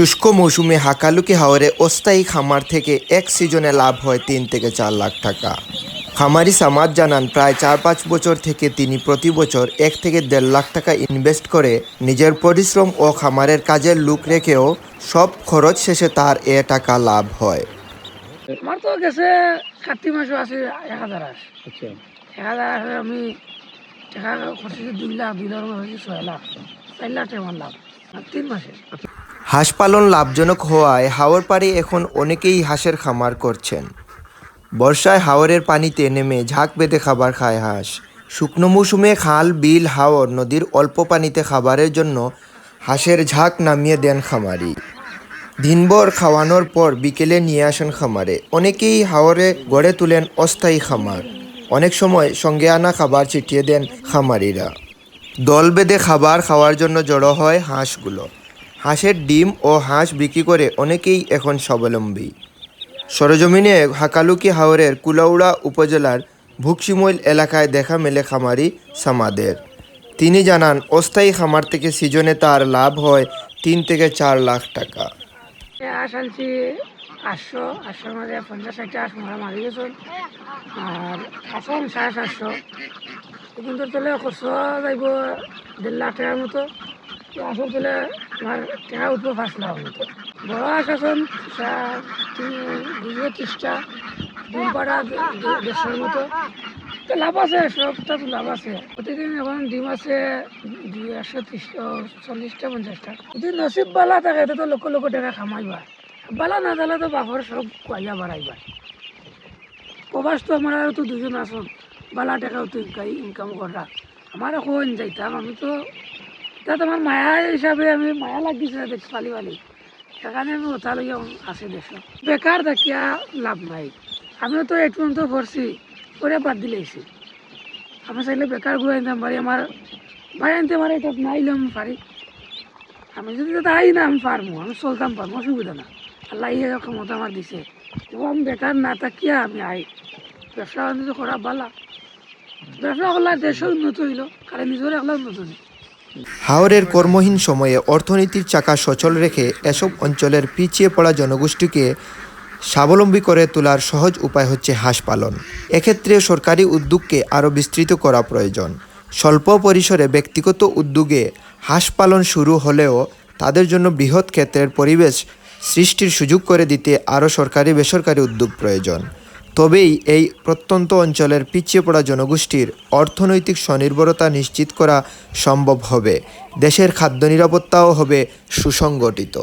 শুষ্ক মৌসুমে হাকালুকি হাওরে অস্থায়ী খামার থেকে এক সিজনে লাভ হয় তিন থেকে চার লাখ টাকা। খামারি সামাদ জানান প্রায় চার পাঁচ বছর থেকে তিনি প্রতি বছর এক থেকে দেড় লাখ টাকা ইনভেস্ট করে নিজের পরিশ্রম ও খামারের কাজের লুক রেখেও সব খরচ শেষে তার এ টাকা লাভ হয়। আমার তো গেছে কার্তিক মাসও আছে এক হাজার আস আচ্ছা। এক হাজার আসে আমি টাকা খরচি দুই লাখ দুই লাখ হয়েছে ছয় লাখ। চার লাখ টাকা লাভ। মাসে হাঁস পালন লাভজনক হওয়ায় হাওর পাড়ে এখন অনেকেই হাঁসের খামার করছেন। বর্ষায় হাওরের পানিতে নেমে ঝাঁক বেঁধে খাবার খায় হাঁস। শুকনো মৌসুমে খাল, বিল, হাওর নদীর অল্প পানিতে খাবারের জন্য হাঁসের ঝাঁক নামিয়ে দেন খামারি। দিনভর খাওয়ানোর পর বিকেলে নিয়ে আসেন খামারে। অনেকেই হাওরে গড়ে তুলেন অস্থায়ী খামার। অনেক সময় সঙ্গে আনা খাবার ছিটিয়ে দেন খামারিরা। দল বেঁধে খাবার খাওয়ার জন্য জড়ো হয় হাঁসগুলো। হাঁসের ডিম ও হাঁস বিক্রি করে অনেকেই এখন স্বাবলম্বী। সরজমিনে হাকালুকি হাওরের কুলাউড়া উপজেলার ভুকসিমৈল এলাকায় দেখা মেলে খামারি সামাদের। তিনি জানান, অস্থায়ী খামার থেকে সিজনে তার লাভ হয় তিন থেকে চার লাখ টাকা। আনছি আটশো আটশোর মাঝে পঞ্চাশ ষাটটা আস মারা মারি গেছেন আর আসন সাড়ে সাতশো। কিন্তু তোলে খরচ যাইব দেড় লাখ টাকার মতো। আসল তোলে আমার টাকা উঠবো পাঁচ লাখ মতো। বড় আস আছেন দুশো ত্রিশটা। দুই পাড়া দেড়শোর মতো। তো লাভ আছে সবটা তো লাভ আছে। প্রতিদিন এখন ডিম আছে দুই একশো ত্রিশ চল্লিশটা, পঞ্চাশটা। যদি নসিব বালা থাকে তো লক্ষ লক্ষ টাকা কামাইবা বালা না তাহলে তো বাপর সব কয়লা বাড়াইবা প্রবাস তো আমার আর তো দুজন আসন বালা টাকাও তো ইনকাম করা আমার এখন যাইতাম আমি তো তা তোমার মায়া হিসাবে আমি মায়া লাগিছে দেখ পালি পালি। সেখানে আমি ওথা লইয়া আছে দেশ বেকার দেখিয়া লাভ নাই। আমিও তো একটু তো ভরছি করে বাদ দিলেছি আমি চাইলে বেকার ঘুরে আনতাম পারি আমার ভাই আনতে পারে এটা না আইলে আমি পারি আমি যদি তো আই না আমি পারব আমি চলতাম পারব অসুবিধা না আল্লাহ ইয়ে ক্ষমতা আমার দিছে। আমি বেকার না থাকিয়া আমি আই। ব্যবসা বাণিজ্য করা ভালা ব্যবসা করলে দেশও উন্নত হইল খালি নিজের একলা উন্নত নেই হাওরের কর্মহীন সময়ে অর্থনীতির চাকা সচল রেখে এসব অঞ্চলের পিছিয়ে পড়া জনগোষ্ঠীকে স্বাবলম্বী করে তোলার সহজ উপায় হচ্ছে হাঁস পালন। এক্ষেত্রে সরকারি উদ্যোগকে আরও বিস্তৃত করা প্রয়োজন। স্বল্প পরিসরে ব্যক্তিগত উদ্যোগে হাঁস পালন শুরু হলেও তাদের জন্য বৃহৎ ক্ষেত্রের পরিবেশ সৃষ্টির সুযোগ করে দিতে আরও সরকারি বেসরকারি উদ্যোগ প্রয়োজন। তবেই এই প্রত্যন্ত অঞ্চলের পিছিয়ে পড়া জনগোষ্ঠীর অর্থনৈতিক স্বনির্ভরতা নিশ্চিত করা সম্ভব হবে। দেশের খাদ্য নিরাপত্তাও হবে সুসংগঠিত।